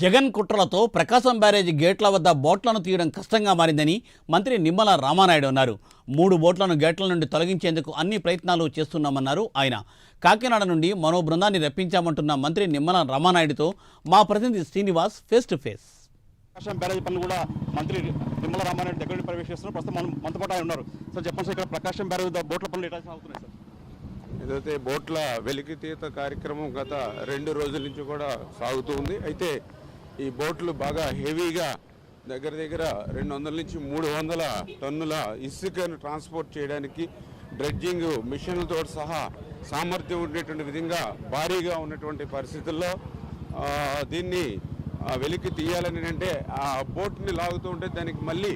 జగన్ కుట్రలతో ప్రకాశం బ్యారేజీ గేట్ల వద్ద బోట్లను తీయడం కష్టంగా మారిందని మంత్రి నిమ్మల రామానాయుడు అన్నారు. మూడు బోట్లను గేట్ల నుండి తొలగించేందుకు అన్ని ప్రయత్నాలు చేస్తున్నామన్నారు ఆయన. కాకినాడ నుండి మరో బృందాన్ని రప్పించామంటున్న మంత్రి నిమ్మల రామానాయుడుతో మా ప్రతినిధి Srinivas face to face Prakasam barrage పనులు కూడా మంత్రి నిమ్మల రామారెడ్డి దగ్గర నుండి ప్రవేశిస్తున్నారు. ప్రస్తుతం మనం మనతో పాటు ఆయన ఉన్నారు. సార్ చెప్పండి సార్ ఇక్కడ ప్రకాశం బ్యారేజ్ వద్ద బోట్ల పనులు ఎట్లా సాగుతున్నాయి సార్? ఏదైతే బోట్ల వెలికితీత కార్యక్రమం గత రెండు రోజుల నుంచి కూడా సాగుతూ ఉంది. అయితే ఈ బోట్లు బాగా హెవీగా దగ్గర దగ్గర రెండు వందల నుంచి మూడు వందల టన్నుల ఇసుకను ట్రాన్స్పోర్ట్ చేయడానికి డ్రెడ్జింగ్ మిషన్లతో సహా సామర్థ్యం ఉండేటువంటి విధంగా భారీగా ఉన్నటువంటి పరిస్థితుల్లో దీన్ని వెలికి తీయాలని అంటే ఆ బోట్ని లాగుతూ ఉంటే దానికి మళ్ళీ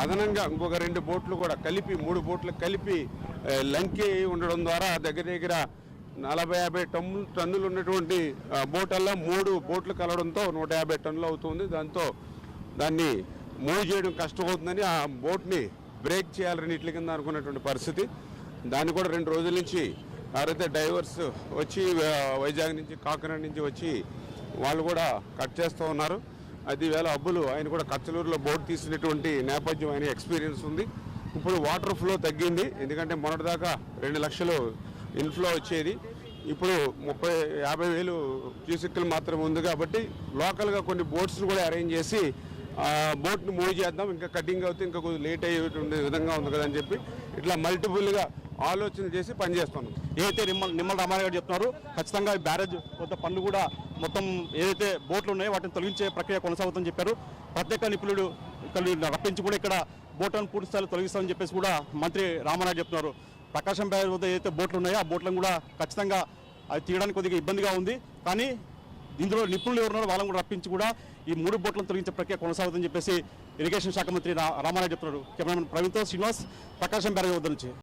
అదనంగా ఇంకొక రెండు బోట్లు కూడా కలిపి మూడు బోట్లు కలిపి ఏ, లంకి ఉండడం ద్వారా దగ్గర దగ్గర నలభై యాభై టన్ను టన్నులు ఉన్నటువంటి బోటల్లో మూడు బోట్లు కలవడంతో నూట యాభై టన్నులు అవుతుంది. దాంతో దాన్ని మూవ్ చేయడం కష్టమవుతుందని ఆ బోట్ని బ్రేక్ చేయాలని ఇట్ల కింద అనుకున్నటువంటి పరిస్థితి. దాన్ని కూడా రెండు రోజుల నుంచి ఎవరైతే డైవర్స్ వచ్చి వైజాగ్ నుంచి కాకినాడ నుంచి వచ్చి వాళ్ళు కూడా కట్ చేస్తూ ఉన్నారు. అది వేళ అబ్బులు ఆయన కూడా కచ్చలూరులో బోట్ తీసినటువంటి నేపథ్యం ఆయన ఎక్స్పీరియన్స్ ఉంది. ఇప్పుడు వాటర్ ఫ్లో తగ్గింది. ఎందుకంటే మొన్నటిదాకా రెండు లక్షలు ఇన్ఫ్లో వచ్చేది. ఇప్పుడు ముప్పై యాభై వేలు క్యూసిక్లు మాత్రమే ఉంది కాబట్టి లోకల్గా కొన్ని బోట్స్ని కూడా అరేంజ్ చేసి బోట్ని మూవ్ చేద్దాం ఇంకా కటింగ్ అవుతే ఇంకా కొద్దిగా లేట్ అయ్యేటువంటి విధంగా ఉంది కదా అని చెప్పి ఇట్లా మల్టిపుల్గా ఆలోచన చేసి పనిచేస్తున్నాం ఏదైతే నిమ్మల నిమ్మల రామారావు గారు చెప్తున్నారు ఖచ్చితంగా బ్యారేజ్ వద్ద పనులు కూడా మొత్తం ఏదైతే బోట్లు ఉన్నాయో వాటిని తొలగించే ప్రక్రియ కొనసాగుతుందని చెప్పారు. ప్రత్యేక నిపుణులు రప్పించి కూడా ఇక్కడ బోట్లను పూర్తి స్థాయిలో తొలగిస్తామని చెప్పేసి కూడా మంత్రి రామారావు చెప్తున్నారు. ప్రకాశం బ్యారేజ్ వద్ద ఏదైతే బోట్లు ఉన్నాయో ఆ బోట్లను కూడా ఖచ్చితంగా అది తీయడానికి కొద్దిగా ఇబ్బందిగా ఉంది. కానీ ఇందులో నిపుణులు ఎవరున్నారో వాళ్ళని కూడా రప్పించి కూడా ఈ మూడు బోట్లను తొలగించే ప్రక్రియ కొనసాగుతుందని చెప్పేసి ఇరిగేషన్ శాఖ మంత్రి రా- చెప్తున్నారు. కెమెరామెన్ ప్రవీణ్తో శ్రీనివాస్ ప్రకాశం బ్యారేజ్ వద్ద నుంచి.